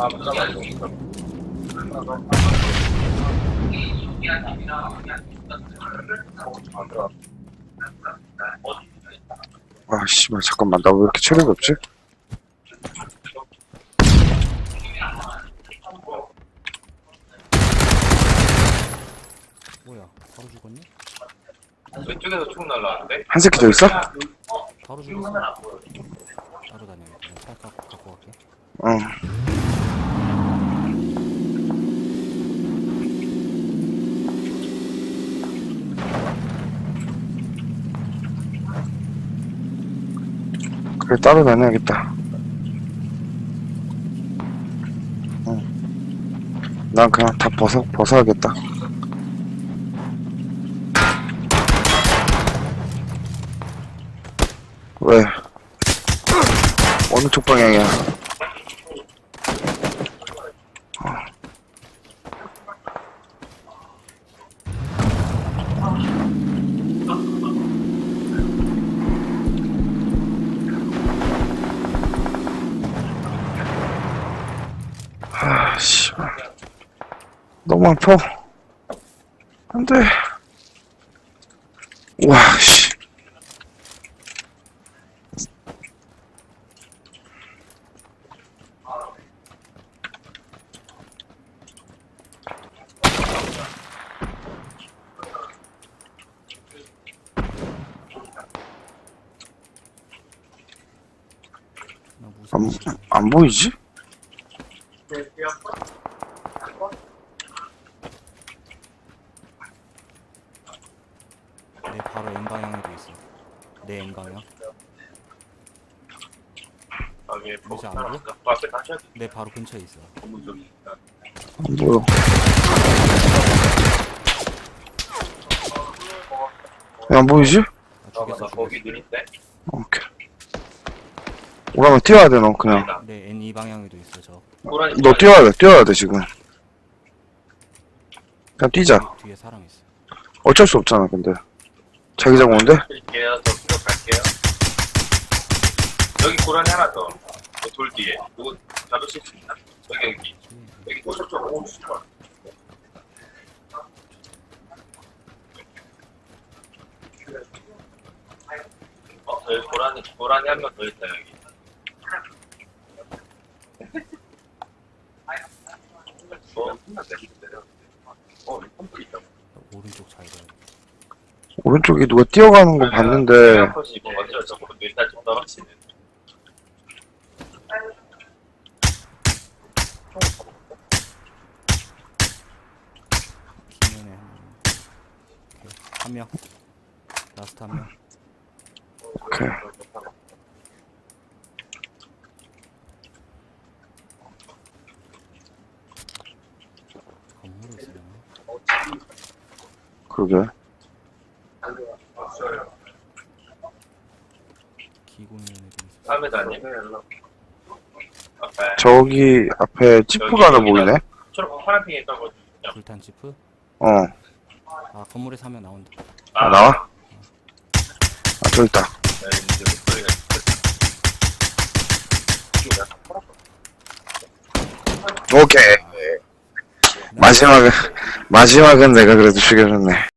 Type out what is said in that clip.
아. 아, 씨발, 잠깐만. 나 왜 이렇게 체력이 없지? 뭐야 바로 죽었니? 왼쪽에서 총 날라왔는데? 한 새끼 더 있어? 바로 죽었어 따로 다녀야겠다 차 갖고, 갖고 갈게 응. 그래, 따로 다녀야겠다. 응. 난 그냥 다 벗어, 벗어야겠다. 왜? 어느 쪽 방향이야? 너무 아파. 안 돼. 와, 씨. 나 안, 안 보이지? 내 바로 N 방향에도 있어 내 N 방향 여기 이제 안 보고 보여? 그 앞에 다셔야 돼. 내 바로 근처에 있어 너무 저기 있다. 안 보여. 왜 안 보이지? 나 어, 죽였어 맞아. 거기 느린데? 오케이. 오라면 뛰어야 돼, 너 그냥. 아니다. 내 N 이 방향에도 있어 저너 뛰어야 돼, 뛰어야 돼, 지금. 그냥 뛰자. 뒤에 사람 있어 어쩔 수 없잖아, 근데. 자기장 오는데? 드릴게요. 저 갈게요. 여기 고라니 하나 더. 그돌 뒤에. 누구 잡으실 수 있나? 여기, 여기. 여기 오른쪽. 오, 씨발. 어, 저기 고라니, 고라니 한 명 더 있다, 여기. 어, 어, 펌프 있다. 오른쪽 잘 가야 오른쪽에 누가 뛰어가는 거 봤는데, 에어컨이 이거 어쩔 수 없고 일단 좀 떨어지는. 김연애 한명 라스트 한명 오케이. 건물에? 그러게. 기고 있는 애들 있어 3m 아니에요? 앞에 저기 앞에 치프가 하나 보이네? 초록 파란핑에 있던 거. 불탄 지프? 어. 아 건물에서 하면 나온다 아, 나와? 아, 저기 있다. 네, 이제 목소리가 오케이. 마지막은, 마지막은 내가 그래도 죽여줬네.